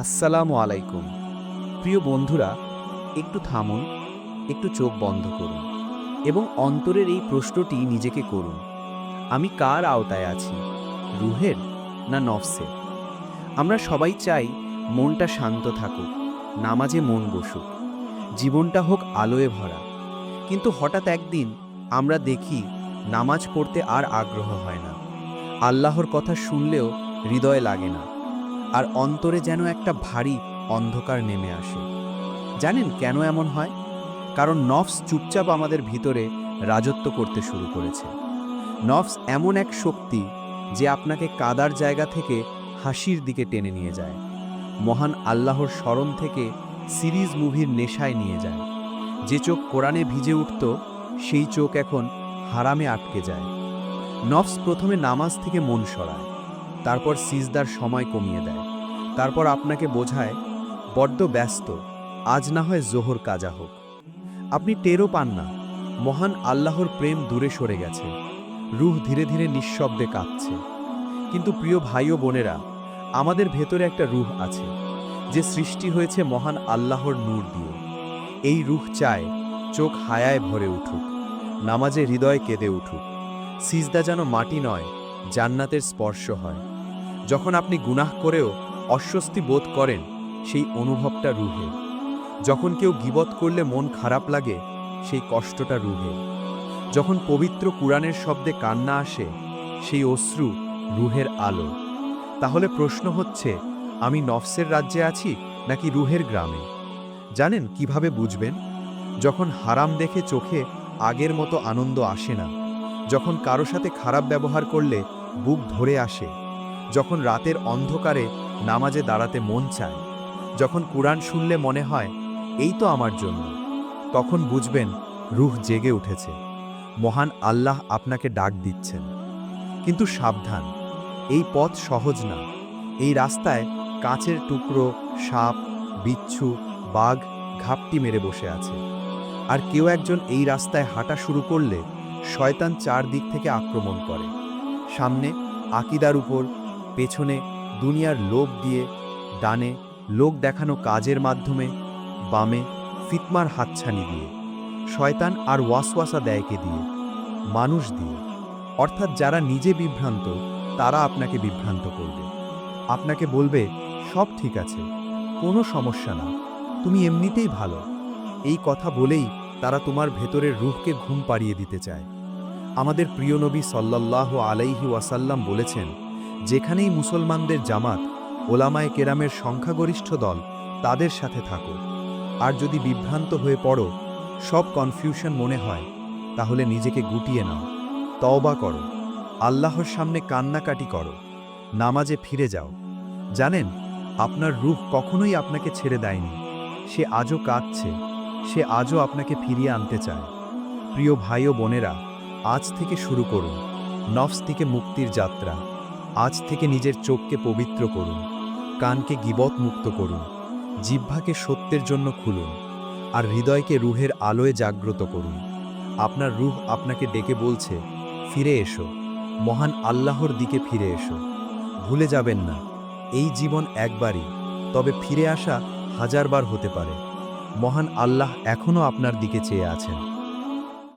আসসালামু আলাইকুম। প্রিয় বন্ধুরা, একটু থামুন, একটু চোখ বন্ধ করুন এবং অন্তরের এই প্রশ্নটি নিজেকে করুন। আমি কার আওতায় আছি, রুহের না নফসের? আমরা সবাই চাই মনটা শান্ত থাকুক, নামাজে মন বসুক, জীবনটা হোক আলোয় ভরা। কিন্তু হঠাৎ একদিন আমরা দেখি নামাজ পড়তে আর আগ্রহ হয় না। আল্লাহর কথা শুনলেও হৃদয় লাগে না। আর অন্তরে যেন একটা ভারী অন্ধকার নেমে আসে। জানেন কেন এমন হয়? কারণ নফস চুপচাপ আমাদের ভিতরে রাজত্ব করতে শুরু করেছে। নফস এমন এক শক্তি যে আপনাকে কাদার জায়গা থেকে হাসির দিকে টেনে নিয়ে যায়। মহান আল্লাহর স্মরণ থেকে সিরিজ মুভির নেশায় নিয়ে যায়। যে চোখ কোরআনে ভিজে উঠত, সেই চোখ এখন হারামে আটকে যায়। নফস প্রথমে নামাজ থেকে মন সরায়। তারপর সিজদার সময় কমিয়ে দেয়। তারপর আপনাকে বোঝায়, বড্ড ব্যস্ত, আজ না হয় জোহর কাজা হোক। আপনি টেরও পান না, মহান আল্লাহর প্রেম দূরে সরে গেছে, রুহ ধীরে ধীরে নিঃশব্দে কাঁপছে। কিন্তু প্রিয় ভাই ও বোনেরা, আমাদের ভেতরে একটা রুহ আছে, যে সৃষ্টি হয়েছে মহান আল্লাহর নূর দিয়ে। এই রুহ চায়, চোখ হায়ায় ভরে উঠুক, নামাজে হৃদয় কেঁদে উঠুক। সিজদা যেন মাটি নয়, জান্নাতের স্পর্শ হয়। যখন আপনি গুনাহ করেও অস্বস্তি বোধ করেন, সেই অনুভবটা রুহে। যখন কেউ গিবত করলে মন খারাপ লাগে, সেই কষ্টটা রুহে। যখন পবিত্র কুরআনের শব্দে কান্না আসে, সেই অশ্রু রুহের আলো। তাহলে প্রশ্ন হচ্ছে, আমি নফসের রাজ্যে আছি নাকি রুহের গ্রামে? জানেন কীভাবে বুঝবেন? যখন হারাম দেখে চোখে আগের মতো আনন্দ আসে না, যখন কারও সাথে খারাপ ব্যবহার করলে বুক ধরে আসে যখন রাতের অন্ধকারে নামাজে দাঁড়াতে মন চায়, যখন কুরআন শুনলে মনে হয়, এই তো আমার জন্য। তখন বুঝবেন রুহ জেগে উঠেছে। মহান আল্লাহ আপনাকে ডাক দিচ্ছেন। কিন্তু সাবধান, এই পথ সহজ না। এই রাস্তায় কাঁচের টুকরো, সাপ, বিচ্ছু, বাঘ, ঘাপটি মেরে বসে আছে। আর কেউ একজন এই রাস্তায় হাঁটা শুরু করলে শয়তান চারদিক থেকে আক্রমণ করে। সামনে আকিদার উপর পেছনে দুনিয়ার লোভ দিয়ে ডানে লোক দেখানো কাজের মাধ্যমে, বামে ফিতমার হাতছানি দিয়ে, শয়তান আর ওয়াসওয়াসা দেয়কে দিয়ে, মানুষ দিয়ে। অর্থাৎ যারা নিজে বিভ্রান্ত, তারা আপনাকে বিভ্রান্ত করবে। আপনাকে বলবে, সব ঠিক আছে, কোনো সমস্যা না, তুমি এমনিতেই ভালো। এই কথা বলেই তারা তোমার ভেতরের রুহকে ঘুম পাড়িয়ে দিতে চায়। আমাদের প্রিয় নবী সাল্লাল্লাহু আলাইহি ওয়াসাল্লাম বলেছেন যেখানেই মুসলমানদের জামাত, ওলামায় কেরামের সংখ্যাগরিষ্ঠ দল তাদের সাথে থাকো। আর যদি বিভ্রান্ত হয়ে পড়ো, সব কনফিউশন মনে হয়, তাহলে নিজেকে গুটিয়ে নাও। তওবা করো। আল্লাহর সামনে কান্নাকাটি করো। নামাজে ফিরে যাও। জানেন, আপনার রূহ কখনোই আপনাকে ছেড়ে দেয়নি। সে আজও কাঁদছে। সে আজও আপনাকে ফিরিয়ে আনতে চায়। প্রিয় ভাই ও বোনেরা, আজ থেকে শুরু করুন। নফস থেকে মুক্তির যাত্রা। আজ থেকে নিজের চোখকে পবিত্র করুন, কানকে গিবত মুক্ত করুন, জিহ্বাকে সত্যের জন্য খুলুন, আর হৃদয়কে রুহের আলোয় জাগ্রত করুন। আপনার রুহ আপনাকে ডেকে বলছে, ফিরে এসো, মহান আল্লাহর দিকে ফিরে এসো। ভুলে যাবেন না, এই জীবন একবারই, তবে ফিরে আসা হাজারবার হতে পারে। মহান আল্লাহ এখনও আপনার দিকে চেয়ে আছেন।